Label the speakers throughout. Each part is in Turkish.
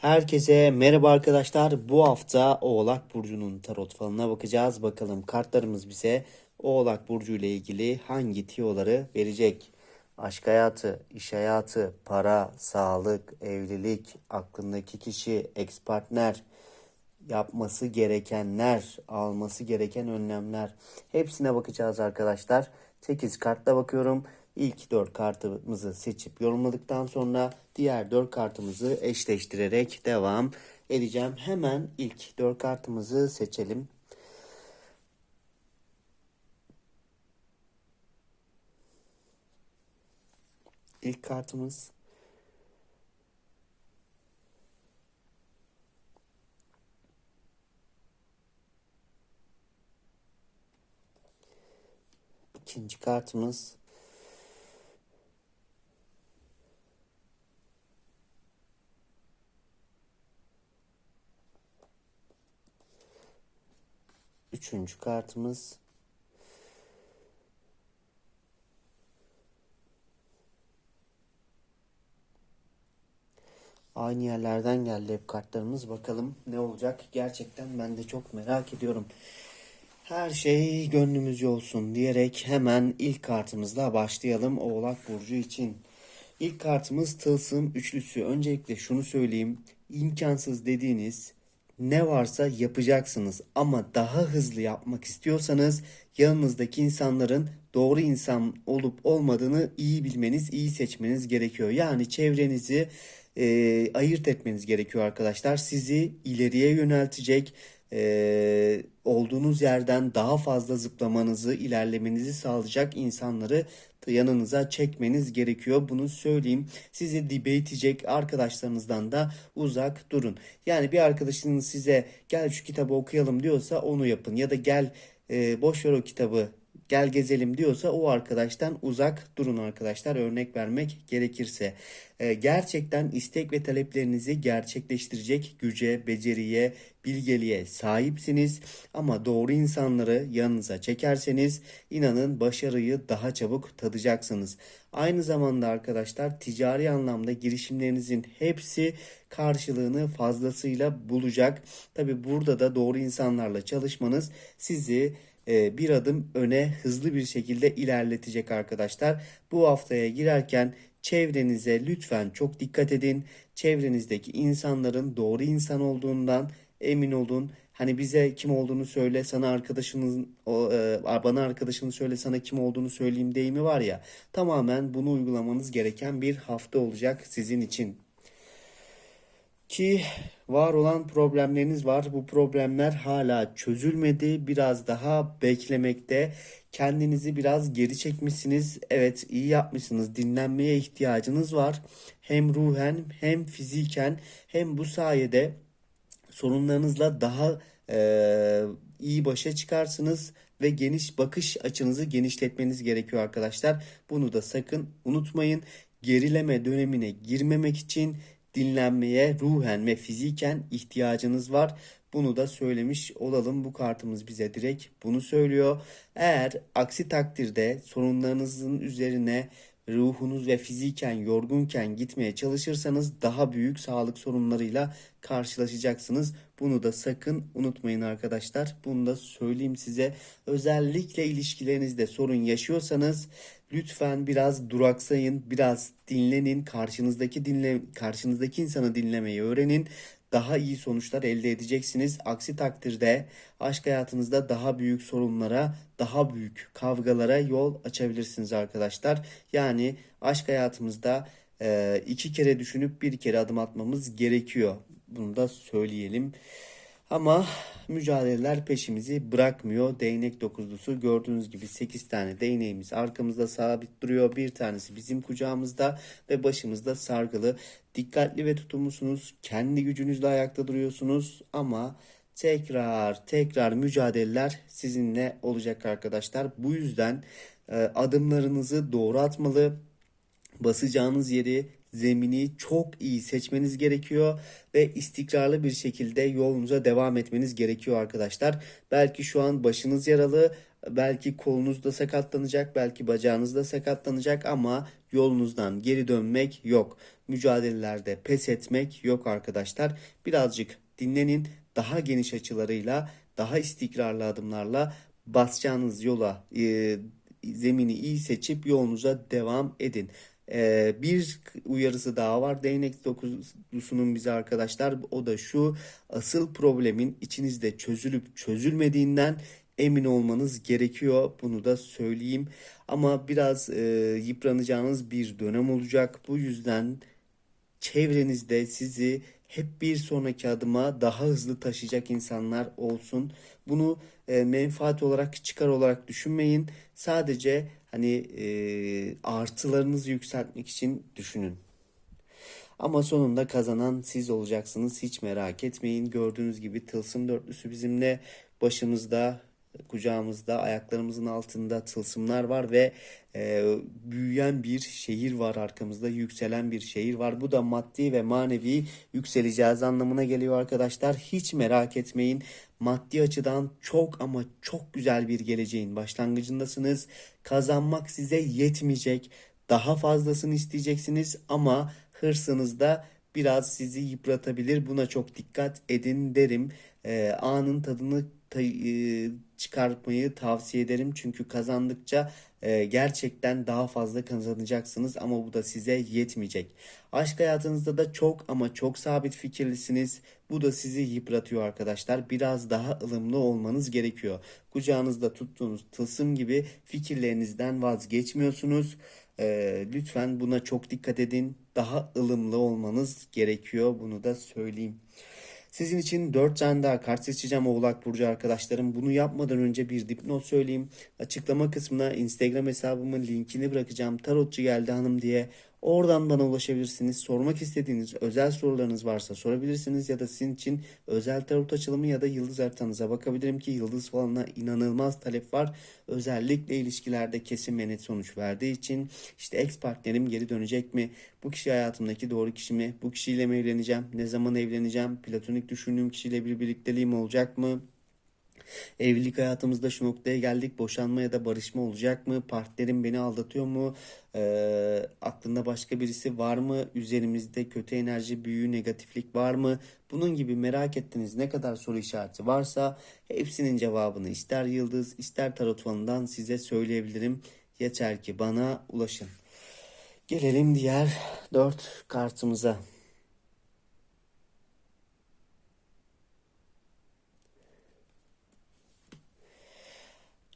Speaker 1: Herkese merhaba arkadaşlar. Bu hafta Oğlak Burcu'nun tarot falına bakacağız. Bakalım kartlarımız bize Oğlak Burcu ile ilgili hangi tiyoları verecek? Aşk hayatı, iş hayatı, para, sağlık, evlilik, aklındaki kişi, ex partner, yapması gerekenler, alması gereken önlemler. Hepsine bakacağız arkadaşlar. 8 kartla bakıyorum. İlk 4 kartımızı seçip yorumladıktan sonra diğer 4 kartımızı eşleştirerek devam edeceğim. Hemen ilk 4 kartımızı seçelim. İlk kartımız ikinci kartımız Üçüncü kartımız. Aynı yerlerden geldi hep kartlarımız. Bakalım ne olacak? Gerçekten ben de çok merak ediyorum. Her şey gönlümüzce olsun diyerek hemen ilk kartımızla başlayalım Oğlak Burcu için. İlk kartımız Tılsım Üçlüsü. Öncelikle şunu söyleyeyim. İmkansız dediğiniz ne varsa yapacaksınız ama daha hızlı yapmak istiyorsanız yanınızdaki insanların doğru insan olup olmadığını iyi bilmeniz, iyi seçmeniz gerekiyor. Yani çevrenizi e, ayırt etmeniz gerekiyor arkadaşlar. Sizi ileriye yöneltecek, e, olduğunuz yerden daha fazla zıplamanızı, ilerlemenizi sağlayacak insanları yanınıza çekmeniz gerekiyor. Bunu söyleyeyim. Sizi dibe itecek arkadaşlarınızdan da uzak durun. Yani bir arkadaşınız size gel şu kitabı okuyalım diyorsa onu yapın. Ya da gel e, boş ver o kitabı gel gezelim diyorsa o arkadaştan uzak durun arkadaşlar örnek vermek gerekirse. Ee, gerçekten istek ve taleplerinizi gerçekleştirecek güce, beceriye, bilgeliğe sahipsiniz ama doğru insanları yanınıza çekerseniz inanın başarıyı daha çabuk tadacaksınız. Aynı zamanda arkadaşlar ticari anlamda girişimlerinizin hepsi karşılığını fazlasıyla bulacak. Tabi burada da doğru insanlarla çalışmanız sizi bir adım öne hızlı bir şekilde ilerletecek arkadaşlar. Bu haftaya girerken çevrenize lütfen çok dikkat edin. Çevrenizdeki insanların doğru insan olduğundan emin olun. Hani bize kim olduğunu söyle, sana arkadaşının e, bana arkadaşını söyle, sana kim olduğunu söyleyeyim deyimi var ya. Tamamen bunu uygulamanız gereken bir hafta olacak sizin için. Ki var olan problemleriniz var. Bu problemler hala çözülmedi. Biraz daha beklemekte. Kendinizi biraz geri çekmişsiniz. Evet iyi yapmışsınız. Dinlenmeye ihtiyacınız var. Hem ruhen hem fiziken hem bu sayede sorunlarınızla daha e, iyi başa çıkarsınız ve geniş bakış açınızı genişletmeniz gerekiyor arkadaşlar. Bunu da sakın unutmayın. Gerileme dönemine girmemek için dinlenmeye ruhen ve fiziken ihtiyacınız var. Bunu da söylemiş olalım. Bu kartımız bize direkt bunu söylüyor. Eğer aksi takdirde sorunlarınızın üzerine ruhunuz ve fiziken yorgunken gitmeye çalışırsanız daha büyük sağlık sorunlarıyla karşılaşacaksınız. Bunu da sakın unutmayın arkadaşlar. Bunu da söyleyeyim size. Özellikle ilişkilerinizde sorun yaşıyorsanız lütfen biraz duraksayın, biraz dinlenin, karşınızdaki dinle karşınızdaki insanı dinlemeyi öğrenin daha iyi sonuçlar elde edeceksiniz. Aksi takdirde aşk hayatınızda daha büyük sorunlara, daha büyük kavgalara yol açabilirsiniz arkadaşlar. Yani aşk hayatımızda e, iki kere düşünüp bir kere adım atmamız gerekiyor. Bunu da söyleyelim. Ama mücadeleler peşimizi bırakmıyor. Değnek dokuzlusu gördüğünüz gibi 8 tane değneğimiz arkamızda sabit duruyor. Bir tanesi bizim kucağımızda ve başımızda sargılı. Dikkatli ve tutumlusunuz. Kendi gücünüzle ayakta duruyorsunuz ama tekrar tekrar mücadeleler sizinle olacak arkadaşlar. Bu yüzden e, adımlarınızı doğru atmalı. Basacağınız yeri zemini çok iyi seçmeniz gerekiyor ve istikrarlı bir şekilde yolunuza devam etmeniz gerekiyor arkadaşlar. Belki şu an başınız yaralı Belki kolunuz da sakatlanacak, belki bacağınız da sakatlanacak ama yolunuzdan geri dönmek yok. Mücadelelerde pes etmek yok arkadaşlar. Birazcık dinlenin. Daha geniş açılarıyla, daha istikrarlı adımlarla basacağınız yola e, zemini iyi seçip yolunuza devam edin. Ee, bir uyarısı daha var değnek dokusunun bize arkadaşlar. O da şu asıl problemin içinizde çözülüp çözülmediğinden emin olmanız gerekiyor. Bunu da söyleyeyim. Ama biraz e, yıpranacağınız bir dönem olacak. Bu yüzden çevrenizde sizi hep bir sonraki adıma daha hızlı taşıyacak insanlar olsun. Bunu e, menfaat olarak, çıkar olarak düşünmeyin. Sadece hani e, artılarınızı yükseltmek için düşünün. Ama sonunda kazanan siz olacaksınız. Hiç merak etmeyin. Gördüğünüz gibi tılsım dörtlüsü bizimle başımızda, kucağımızda, ayaklarımızın altında tılsımlar var ve e, büyüyen bir şehir var arkamızda. Yükselen bir şehir var. Bu da maddi ve manevi yükseleceğiz anlamına geliyor arkadaşlar. Hiç merak etmeyin. Maddi açıdan çok ama çok güzel bir geleceğin başlangıcındasınız. Kazanmak size yetmeyecek. Daha fazlasını isteyeceksiniz ama hırsınız da biraz sizi yıpratabilir. Buna çok dikkat edin derim. Ee, anın tadını ta- e, çıkartmayı tavsiye ederim. Çünkü kazandıkça e, gerçekten daha fazla kazanacaksınız ama bu da size yetmeyecek. Aşk hayatınızda da çok ama çok sabit fikirlisiniz. Bu da sizi yıpratıyor arkadaşlar. Biraz daha ılımlı olmanız gerekiyor. Kucağınızda tuttuğunuz tılsım gibi fikirlerinizden vazgeçmiyorsunuz. Ee, lütfen buna çok dikkat edin. Daha ılımlı olmanız gerekiyor. Bunu da söyleyeyim. Sizin için 4 tane daha kart seçeceğim Oğlak Burcu arkadaşlarım. Bunu yapmadan önce bir dipnot söyleyeyim. Açıklama kısmına Instagram hesabımın linkini bırakacağım. Tarotçu geldi hanım diye. Oradan bana ulaşabilirsiniz. Sormak istediğiniz özel sorularınız varsa sorabilirsiniz ya da sizin için özel tarot açılımı ya da yıldız haritanıza bakabilirim ki yıldız falanına inanılmaz talep var. Özellikle ilişkilerde kesin ve net sonuç verdiği için işte ex partnerim geri dönecek mi? Bu kişi hayatımdaki doğru kişi mi? Bu kişiyle mi evleneceğim? Ne zaman evleneceğim? Platonik düşündüğüm kişiyle bir birlikteliğim olacak mı? Evlilik hayatımızda şu noktaya geldik. Boşanma ya da barışma olacak mı? Partnerim beni aldatıyor mu? Ee, aklında başka birisi var mı? Üzerimizde kötü enerji, büyü, negatiflik var mı? Bunun gibi merak ettiğiniz ne kadar soru işareti varsa hepsinin cevabını ister yıldız ister tarot falından size söyleyebilirim. Yeter ki bana ulaşın. Gelelim diğer dört kartımıza.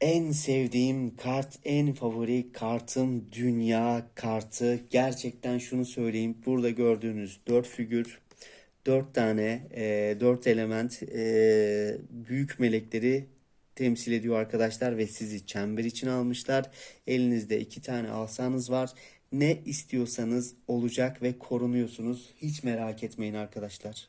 Speaker 1: En sevdiğim kart, en favori kartım dünya kartı. Gerçekten şunu söyleyeyim. Burada gördüğünüz dört figür, dört tane, e, dört element e, büyük melekleri temsil ediyor arkadaşlar ve sizi çember için almışlar. Elinizde iki tane asanız var. Ne istiyorsanız olacak ve korunuyorsunuz. Hiç merak etmeyin arkadaşlar.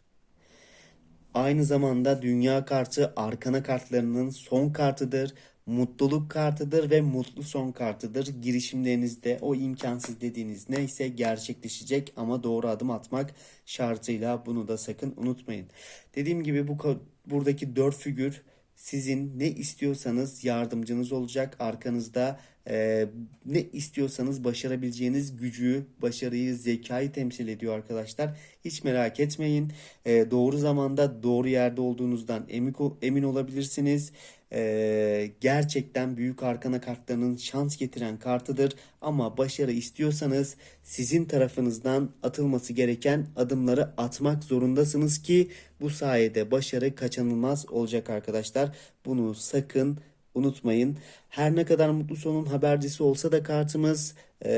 Speaker 1: Aynı zamanda dünya kartı arkana kartlarının son kartıdır. Mutluluk kartıdır ve mutlu son kartıdır. Girişimlerinizde o imkansız dediğiniz neyse gerçekleşecek ama doğru adım atmak şartıyla bunu da sakın unutmayın. Dediğim gibi bu buradaki dört figür sizin ne istiyorsanız yardımcınız olacak. Arkanızda e, ne istiyorsanız başarabileceğiniz gücü, başarıyı, zekayı temsil ediyor arkadaşlar. Hiç merak etmeyin. E, doğru zamanda doğru yerde olduğunuzdan emin, emin olabilirsiniz. E, gerçekten büyük arkana kartlarının şans getiren kartıdır. Ama başarı istiyorsanız sizin tarafınızdan atılması gereken adımları atmak zorundasınız ki bu sayede başarı kaçınılmaz olacak arkadaşlar. Bunu sakın unutmayın. Her ne kadar mutlu sonun habercisi olsa da kartımız e,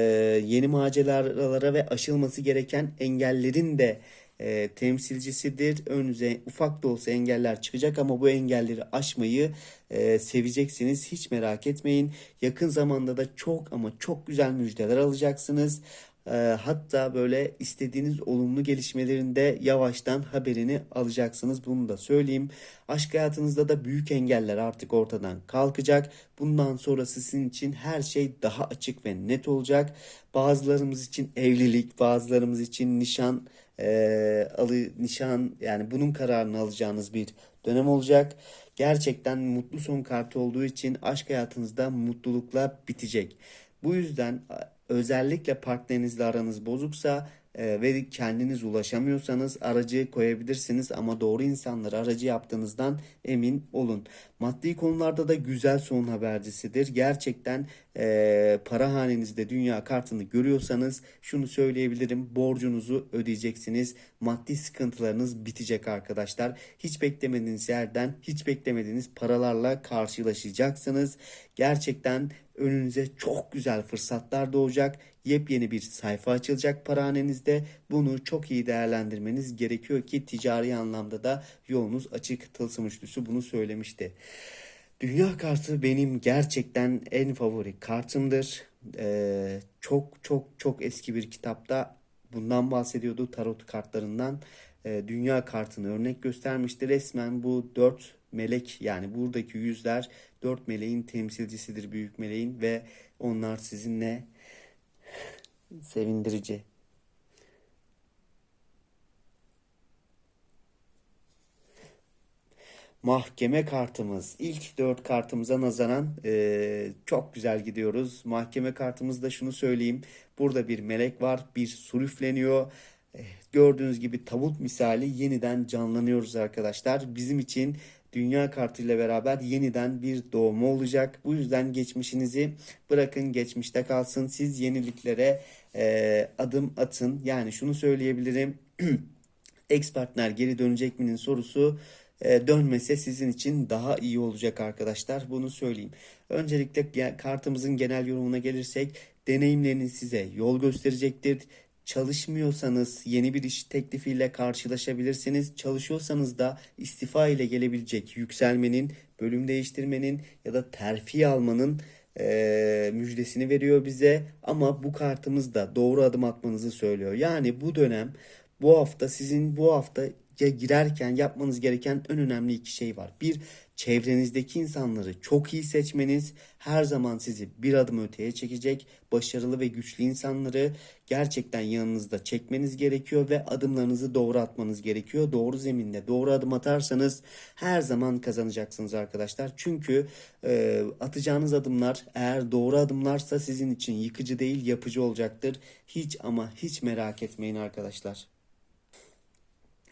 Speaker 1: yeni maceralara ve aşılması gereken engellerin de e, temsilcisidir. Önünüze ufak da olsa engeller çıkacak ama bu engelleri aşmayı e, seveceksiniz. Hiç merak etmeyin. Yakın zamanda da çok ama çok güzel müjdeler alacaksınız. E, hatta böyle istediğiniz olumlu gelişmelerinde yavaştan haberini alacaksınız. Bunu da söyleyeyim. Aşk hayatınızda da büyük engeller artık ortadan kalkacak. Bundan sonrası sizin için her şey daha açık ve net olacak. Bazılarımız için evlilik, bazılarımız için nişan e, alı nişan yani bunun kararını alacağınız bir dönem olacak. Gerçekten mutlu son kartı olduğu için aşk hayatınızda mutlulukla bitecek. Bu yüzden özellikle partnerinizle aranız bozuksa ve kendiniz ulaşamıyorsanız aracı koyabilirsiniz ama doğru insanları aracı yaptığınızdan emin olun. Maddi konularda da güzel son habercisidir. Gerçekten e, para hanenizde dünya kartını görüyorsanız şunu söyleyebilirim. Borcunuzu ödeyeceksiniz. Maddi sıkıntılarınız bitecek arkadaşlar. Hiç beklemediğiniz yerden hiç beklemediğiniz paralarla karşılaşacaksınız. Gerçekten önünüze çok güzel fırsatlar doğacak. Yepyeni bir sayfa açılacak parahanenizde. Bunu çok iyi değerlendirmeniz gerekiyor ki ticari anlamda da yolunuz açık. Tılsım üçlüsü bunu söylemişti. Dünya kartı benim gerçekten en favori kartımdır. Ee, çok çok çok eski bir kitapta bundan bahsediyordu tarot kartlarından. Ee, dünya kartını örnek göstermişti. Resmen bu dört melek yani buradaki yüzler dört meleğin temsilcisidir büyük meleğin ve onlar sizinle sevindirici. Mahkeme kartımız. ilk dört kartımıza nazaran e, çok güzel gidiyoruz. Mahkeme kartımızda şunu söyleyeyim. Burada bir melek var. Bir sur üfleniyor. E, gördüğünüz gibi tabut misali yeniden canlanıyoruz arkadaşlar. Bizim için dünya kartıyla beraber yeniden bir doğumu olacak. Bu yüzden geçmişinizi bırakın geçmişte kalsın. Siz yeniliklere e, adım atın. Yani şunu söyleyebilirim. Ex partner geri dönecek mi'nin sorusu e, dönmese sizin için daha iyi olacak arkadaşlar. Bunu söyleyeyim. Öncelikle kartımızın genel yorumuna gelirsek deneyimleriniz size yol gösterecektir. Çalışmıyorsanız yeni bir iş teklifiyle karşılaşabilirsiniz. Çalışıyorsanız da istifa ile gelebilecek yükselmenin, bölüm değiştirmenin ya da terfi almanın e, müjdesini veriyor bize. Ama bu kartımız da doğru adım atmanızı söylüyor. Yani bu dönem bu hafta sizin bu hafta girerken yapmanız gereken en önemli iki şey var. Bir, çevrenizdeki insanları çok iyi seçmeniz her zaman sizi bir adım öteye çekecek. Başarılı ve güçlü insanları gerçekten yanınızda çekmeniz gerekiyor ve adımlarınızı doğru atmanız gerekiyor. Doğru zeminde doğru adım atarsanız her zaman kazanacaksınız arkadaşlar. Çünkü e, atacağınız adımlar eğer doğru adımlarsa sizin için yıkıcı değil yapıcı olacaktır. Hiç ama hiç merak etmeyin arkadaşlar.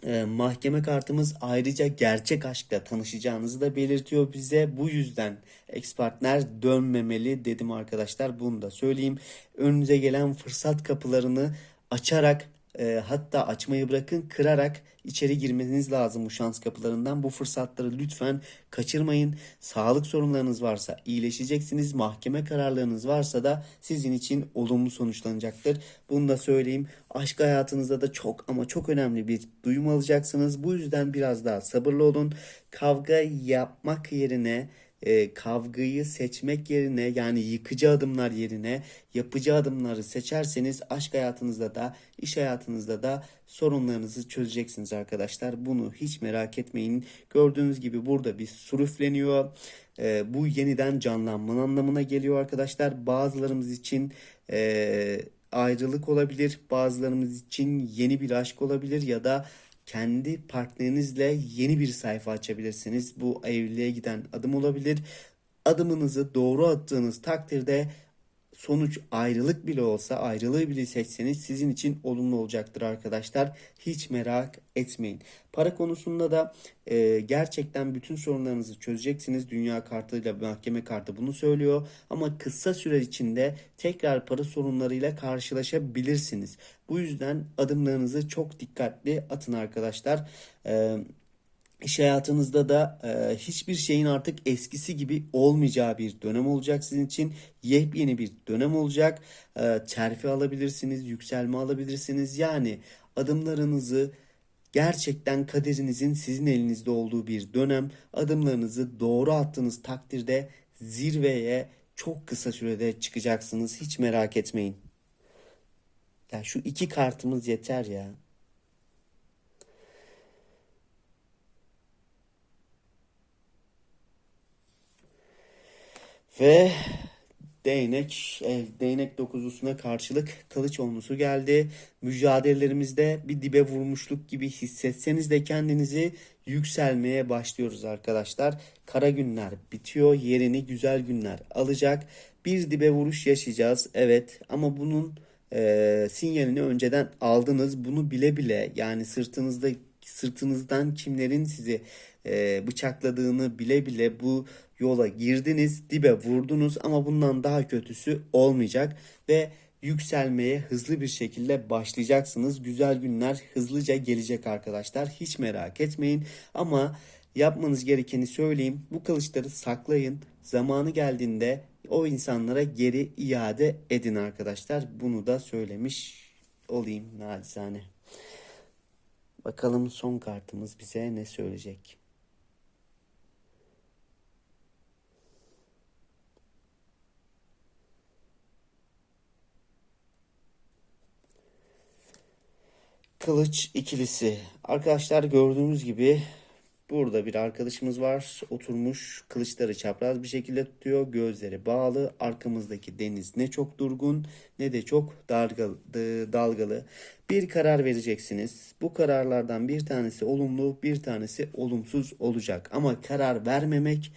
Speaker 1: E, mahkeme kartımız ayrıca gerçek aşkla tanışacağınızı da belirtiyor bize. Bu yüzden ex partner dönmemeli dedim arkadaşlar. Bunu da söyleyeyim. Önünüze gelen fırsat kapılarını açarak e, hatta açmayı bırakın kırarak içeri girmeniz lazım bu şans kapılarından. Bu fırsatları lütfen kaçırmayın. Sağlık sorunlarınız varsa iyileşeceksiniz. Mahkeme kararlarınız varsa da sizin için olumlu sonuçlanacaktır. Bunu da söyleyeyim. Aşk hayatınızda da çok ama çok önemli bir duyum alacaksınız. Bu yüzden biraz daha sabırlı olun. Kavga yapmak yerine e, kavgayı seçmek yerine yani yıkıcı adımlar yerine yapıcı adımları seçerseniz aşk hayatınızda da iş hayatınızda da sorunlarınızı çözeceksiniz arkadaşlar. Bunu hiç merak etmeyin. Gördüğünüz gibi burada bir sürüfleniyor. E, bu yeniden canlanmanın anlamına geliyor arkadaşlar. Bazılarımız için e, ayrılık olabilir. Bazılarımız için yeni bir aşk olabilir ya da kendi partnerinizle yeni bir sayfa açabilirsiniz. Bu evliliğe giden adım olabilir. Adımınızı doğru attığınız takdirde sonuç ayrılık bile olsa ayrılığı bile seçseniz sizin için olumlu olacaktır arkadaşlar. Hiç merak etmeyin. Para konusunda da e, gerçekten bütün sorunlarınızı çözeceksiniz. Dünya kartıyla mahkeme kartı bunu söylüyor. Ama kısa süre içinde tekrar para sorunlarıyla karşılaşabilirsiniz. Bu yüzden adımlarınızı çok dikkatli atın arkadaşlar. Eee İş hayatınızda da e, hiçbir şeyin artık eskisi gibi olmayacağı bir dönem olacak sizin için. Yepyeni bir dönem olacak. E, terfi alabilirsiniz, yükselme alabilirsiniz. Yani adımlarınızı gerçekten kaderinizin sizin elinizde olduğu bir dönem. Adımlarınızı doğru attığınız takdirde zirveye çok kısa sürede çıkacaksınız. Hiç merak etmeyin. Ya şu iki kartımız yeter ya. Ve değnek, e, değnek dokuzlusuna karşılık kılıç onlusu geldi. Mücadelelerimizde bir dibe vurmuşluk gibi hissetseniz de kendinizi yükselmeye başlıyoruz arkadaşlar. Kara günler bitiyor, yerini güzel günler alacak. Bir dibe vuruş yaşayacağız, evet ama bunun e, sinyalini önceden aldınız. Bunu bile bile yani sırtınızda sırtınızdan kimlerin sizi e, bıçakladığını bile bile bu yola girdiniz, dibe vurdunuz ama bundan daha kötüsü olmayacak ve yükselmeye hızlı bir şekilde başlayacaksınız. Güzel günler hızlıca gelecek arkadaşlar. Hiç merak etmeyin ama yapmanız gerekeni söyleyeyim. Bu kılıçları saklayın. Zamanı geldiğinde o insanlara geri iade edin arkadaşlar. Bunu da söylemiş olayım nacizane. Bakalım son kartımız bize ne söyleyecek? Kılıç ikilisi. Arkadaşlar gördüğünüz gibi burada bir arkadaşımız var. Oturmuş kılıçları çapraz bir şekilde tutuyor. Gözleri bağlı. Arkamızdaki deniz ne çok durgun ne de çok dalgalı. Bir karar vereceksiniz. Bu kararlardan bir tanesi olumlu bir tanesi olumsuz olacak. Ama karar vermemek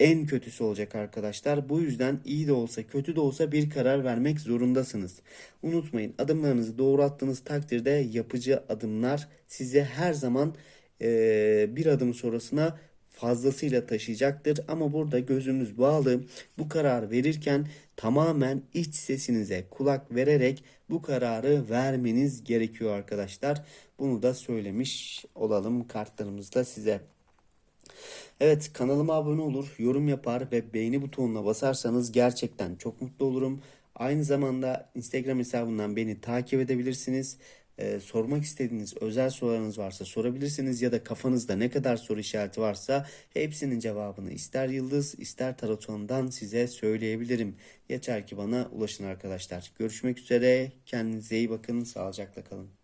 Speaker 1: en kötüsü olacak arkadaşlar. Bu yüzden iyi de olsa kötü de olsa bir karar vermek zorundasınız. Unutmayın adımlarınızı doğru attığınız takdirde yapıcı adımlar size her zaman e, bir adım sonrasına fazlasıyla taşıyacaktır. Ama burada gözümüz bağlı. Bu karar verirken tamamen iç sesinize kulak vererek bu kararı vermeniz gerekiyor arkadaşlar. Bunu da söylemiş olalım kartlarımızda size. Evet kanalıma abone olur, yorum yapar ve beğeni butonuna basarsanız gerçekten çok mutlu olurum. Aynı zamanda Instagram hesabından beni takip edebilirsiniz. Ee, sormak istediğiniz özel sorularınız varsa sorabilirsiniz ya da kafanızda ne kadar soru işareti varsa hepsinin cevabını ister yıldız ister tarotondan size söyleyebilirim. Yeter ki bana ulaşın arkadaşlar. Görüşmek üzere. Kendinize iyi bakın. Sağlıcakla kalın.